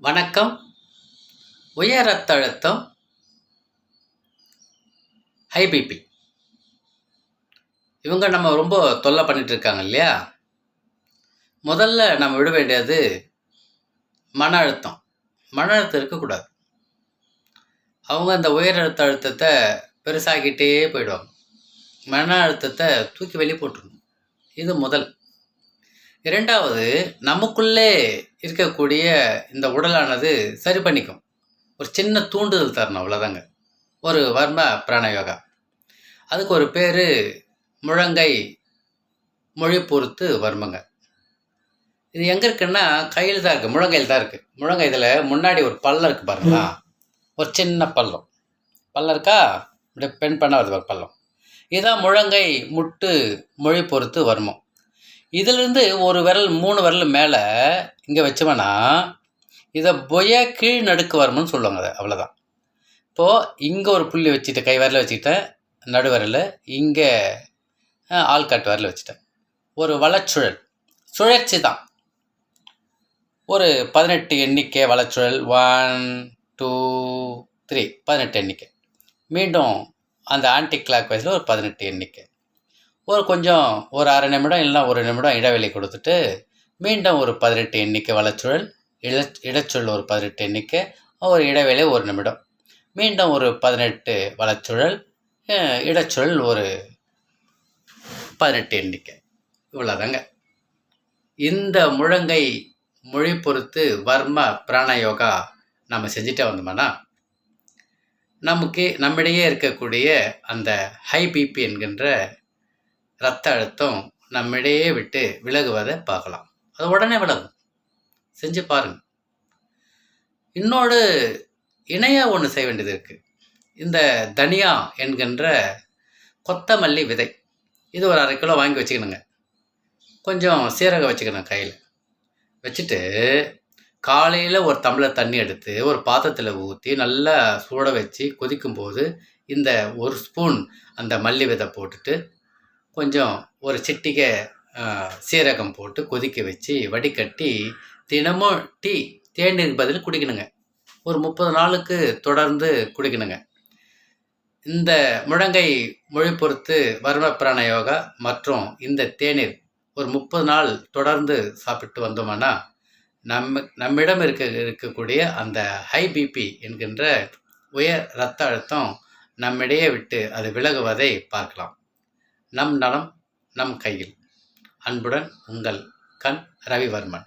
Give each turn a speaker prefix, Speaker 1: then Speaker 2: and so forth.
Speaker 1: வணக்கம். உயர் ரத்த அழுத்தம் ஹைபிபி இவங்க நம்ம ரொம்ப தொல்லை பண்ணிட்டு இருக்காங்க இல்லையா? முதல்ல நம்ம விட வேண்டியது மன அழுத்தம். மன அழுத்தம் இருக்கக்கூடாது. அவங்க அந்த உயர் ரத்த அழுத்தத்தை பெருசாகிட்டே போயிடுவாங்க. மன அழுத்தத்தை தூக்கி வெளியே போட்டுருணும் இது முதல். இரண்டாவது நமக்குள்ளே இருக்கக்கூடிய இந்த உடலானது சரி பண்ணிக்கும். ஒரு சின்ன தூண்டுதல் தரணும் அவ்வளோதாங்க ஒரு வர்ம பிராணயோகா அதுக்கு ஒரு பேர் முழங்கை மொழி பொறுத்து வர்மங்க. இது எங்கே இருக்குன்னா கையில் தான் இருக்குது முழங்கையில் தான் இருக்குது முழங்கை இதில் முன்னாடி ஒரு பள்ளம் இருக்குது பாருங்களா? ஒரு சின்ன பள்ளம். பள்ளம் இருக்கா? இப்படி பெண் பண்ண வருது பள்ளம். இதுதான் முழங்கை முட்டு மொழி பொறுத்து வர்மம். இதிலிருந்து ஒரு விரல் மூணு விரல் மேலே இங்கே வச்சோம்னா இதை பொய கீழ் நடுக்கு வரணும்னு சொல்லுவாங்க அதை அவ்வளோதான் இப்போது இங்கே ஒரு புள்ளி வச்சுட்டு கை விரல வச்சுக்கிட்டேன் நடுவிரல் இங்கே ஆள்காட்டு விரல வச்சுட்டேன். ஒரு வளச்சுழல் சுழற்சி தான். ஒரு பதினெட்டு எண்ணிக்கை வளச்சுழல் ஒன் டூ த்ரீ பதினெட்டு எண்ணிக்கை. மீண்டும் அந்த ஆன்டி கிளாக் வயசில் ஒரு பதினெட்டு எண்ணிக்கை. ஒரு கொஞ்சம் ஒரு அரை நிமிடம் இல்லைனா ஒரு நிமிடம் இடைவெளி கொடுத்துட்டு மீண்டும் ஒரு பதினெட்டு எண்ணிக்கை வளச்சுழல் இட இடச்சுழல் ஒரு பதினெட்டு எண்ணிக்கை ஒரு இடைவெளி ஒரு நிமிடம். மீண்டும் ஒரு பதினெட்டு வளச்சுழல் இடச்சுழல் ஒரு பதினெட்டு எண்ணிக்கை. இவ்வளோதாங்க இந்த முழங்கை மொழி பொறுத்து வர்ம பிராணயோகா நம்ம செஞ்சுட்டே வந்தோம்னா நமக்கு நம்மிடையே இருக்கக்கூடிய அந்த ஹை பிபி என்கின்ற ரத்த அழுத்தம் நம்மிடையே விட்டு விலகுவதை பார்க்கலாம். அது உடனே விலகும். செஞ்சு பாருங்க. இன்னொரு இணையாக ஒன்று செய்ய வேண்டியது இருக்குது இந்த தனியா என்கின்ற கொத்தமல்லி விதை. இது ஒரு அரை கிலோ வாங்கி வச்சுக்கணுங்க. கொஞ்சம் சீரகம் வச்சுக்கணும் கையில். வச்சுட்டு காலையில் ஒரு டம்ளர் தண்ணி எடுத்து ஒரு பாத்திரத்தில் ஊற்றி நல்லா சூட வச்சு கொதிக்கும்போது இந்த ஒரு ஸ்பூன் அந்த மல்லி விதை போட்டுட்டு கொஞ்சம் ஒரு சிட்டிகை சீரகம் போட்டு கொதிக்க வச்சு வடிகட்டி தினமும் டீ தேநீர் பதில் குடிக்கணுங்க. ஒரு முப்பது நாளுக்கு தொடர்ந்து குடிக்கணுங்க. இந்த முழங்கை மொழி பொறுத்து வர்ம பிராண யோகா மற்றும் இந்த தேநீர் ஒரு முப்பது நாள் தொடர்ந்து சாப்பிட்டு வந்தோம்னா நம்ம நம்மிடம் இருக்க இருக்கக்கூடிய அந்த ஹை பிபி என்கின்ற உயர் இரத்த அழுத்தம் நம்மிடையே விட்டு அது விலகுவதை பார்க்கலாம். நம் நலம் நம் கையில். அன்புடன் உங்கள் கண் ரவிவர்மன்.